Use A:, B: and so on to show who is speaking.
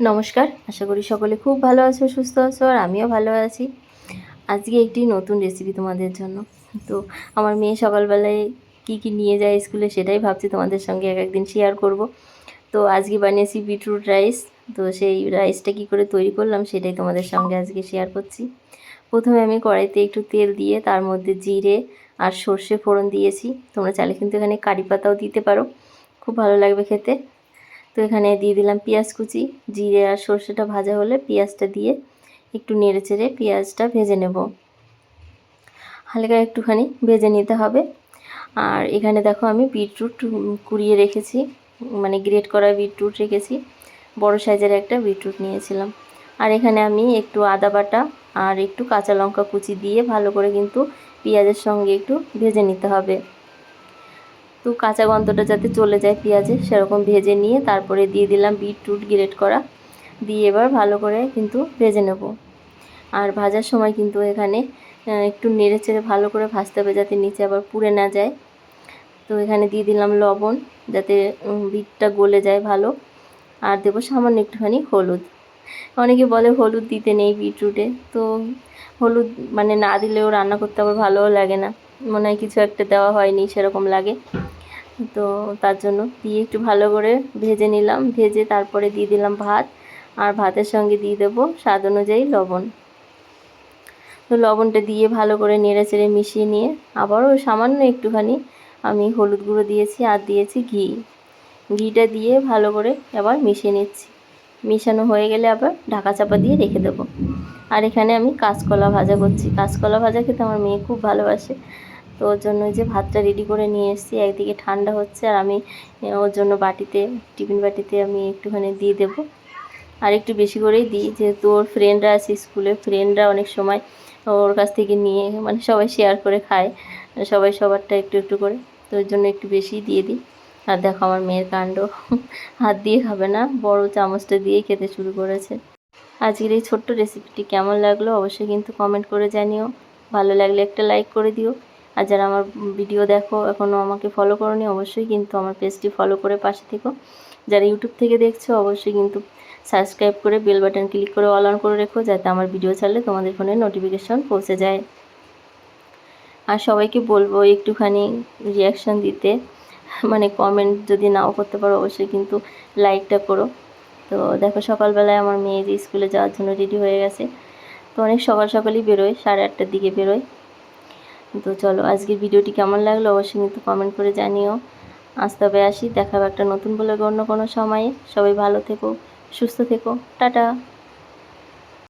A: নমস্কার, আশা করি সকলে খুব ভালো আছো, সুস্থ আছো, আর আমিও ভালো আছি। আজকে একটি নতুন রেসিপি তোমাদের জন্য। তো আমার মেয়ে সকালবেলায় কি কি নিয়ে যায় স্কুলে সেটাই ভাবছি তোমাদের সঙ্গে এক একদিন শেয়ার করব। তো আজকে বানিয়েছি বিটরুট রাইস তো সেই রাইসটা কি করে তৈরি করলাম সেটাই তোমাদের সঙ্গে আজকে শেয়ার করছি। প্রথমে আমি কড়াইতে একটু তেল দিয়ে তার মধ্যে জিরে আর সর্ষে ফোড়ন দিয়েছি। তোমরা চাইলে কিন্তু এখানে কারি পাতাও দিতে পারো। খুব ভালো লাগবে খেতে। তো এখানে দিয়ে দিলাম পেঁয়াজ কুচি, জিরে আর সর্ষেটা ভাজা হলে পেঁয়াজটা দিয়ে একটু নেড়ে চেড়ে পেঁয়াজটা ভেজে নেব। হালকা একটুখানি ভেজে নিতে হবে। আর এখানে দেখো আমি বিটরুট কুড়িয়ে রেখেছি মানে গ্রেট করা বিটরুট রেখেছি, বড় সাইজের একটা বিটরুট নিয়েছিলাম। আর এখানে আমি একটু আদা বাটা আর একটু কাঁচা লঙ্কা কুচি দিয়ে ভালো করে কিন্তু পেঁয়াজের সঙ্গে একটু ভেজে নিতে হবে। তো কাঁচা গন্ধটা যাতে চলে যায় পেঁয়াজে, সেরকম ভেজে নিয়ে তারপরে দিয়ে দিলাম বিটরুট গ্রেট করা। দিয়ে এবার ভালো করে কিন্তু ভেজে নেব। আর ভাজার সময় কিন্তু এখানে একটু নেড়ে চেড়ে ভালো করে ভাজতে হবে যাতে নিচে আবার পুড়ে না যায়। তো এখানে দিয়ে দিলাম লবণ যাতে বিটটা গলে যায় ভালো। আর দেবো সামান্য একটুখানি হলুদ। অনেকে বলে হলুদ দিতে নেই বিটরুটে। তো হলুদ মানে না দিলেও রান্না করতে আবার ভালোও লাগে না। মনে হয় কিছু একটা দেওয়া হয়নি, সেরকম লাগে। তো তার জন্য দিয়ে একটু ভালো করে ভেজে নিলাম। ভেজে তারপরে দিয়ে দিলাম ভাত আর ভাতের সঙ্গে দিয়ে দেবো স্বাদ অনুযায়ী লবণ। তো লবণটা দিয়ে ভালো করে নেড়ে চেড়ে মিশিয়ে নিয়ে আবারও সামান্য একটুখানি আমি হলুদ গুঁড়ো দিয়েছি আর দিয়েছি ঘি। ঘিটা দিয়ে ভালো করে আবার মিশিয়ে নিচ্ছি। মিশানো হয়ে গেলে আবার ঢাকা চাপা দিয়ে রেখে দেবো। আর এখানে আমি কাঁচকলা ভাজা করছি। কাঁচকলা ভাজা খেতে আমার মেয়ে খুব ভালোবাসে। তো ওর জন্য যে ভাতটা রেডি করে নিয়ে এসেছি। একদিকে ঠান্ডা হচ্ছে আর আমি ওর জন্য বাটিতে, টিফিন বাটিতে আমি একটুখানি দিয়ে দেবো। আর একটু বেশি করেই দিই। যেহেতু ওর ফ্রেন্ডরা আছে স্কুলে ফ্রেন্ডরা অনেক সময় ওর কাছ থেকে নিয়ে মানে সবাই শেয়ার করে খায়। সবাই সবারটা একটু একটু করে। তো ওর জন্য একটু বেশি দিয়ে দিই। আর দেখো আমার মেয়ের কাণ্ড। হাত দিয়ে খাবে না। বড় চামচটা দিয়েই খেতে শুরু করেছে। আজকের এই ছোট্ট রেসিপিটি কেমন লাগল অবশ্যই কিন্তু কমেন্ট করে জানিও। ভালো লাগলে একটা লাইক করে দিও। আর যারা আমার ভিডিও দেখো এখনও আমাকে ফলো করনি, অবশ্যই কিন্তু আমার পেজটি ফলো করে পাশে থেকো। যারা ইউটিউব থেকে দেখছ, অবশ্যই কিন্তু সাবস্ক্রাইব করে বেল বাটন ক্লিক করে অল অন করে রেখো, যাতে আমার ভিডিও ছাড়লে তোমাদের ফোনে নোটিফিকেশন পৌঁছে যায়। আর সবাইকে বলব একটুখানি রিয়াকশান দিতে। মানে কমেন্ট যদি নাও করতে পারো, অবশ্যই কিন্তু লাইকটা করো। তো দেখো সকালবেলায় আমার মেয়ে যে স্কুলে যাওয়ার জন্য রেডি হয়ে গেছে, তো অনেক সকাল সকালই বেরোয়, সাড়ে আটটার দিকে বেরোয়। তো চলো, আজকের ভিডিওটি কেমন লাগল অবশ্যই কিন্তু কমেন্ট করে জানিও। আজ তবে আসি, দেখাবো একটা নতুন বলে অন্য কোনো সময়ে। সবাই ভালো থেকো, সুস্থ থেকো, টাটা।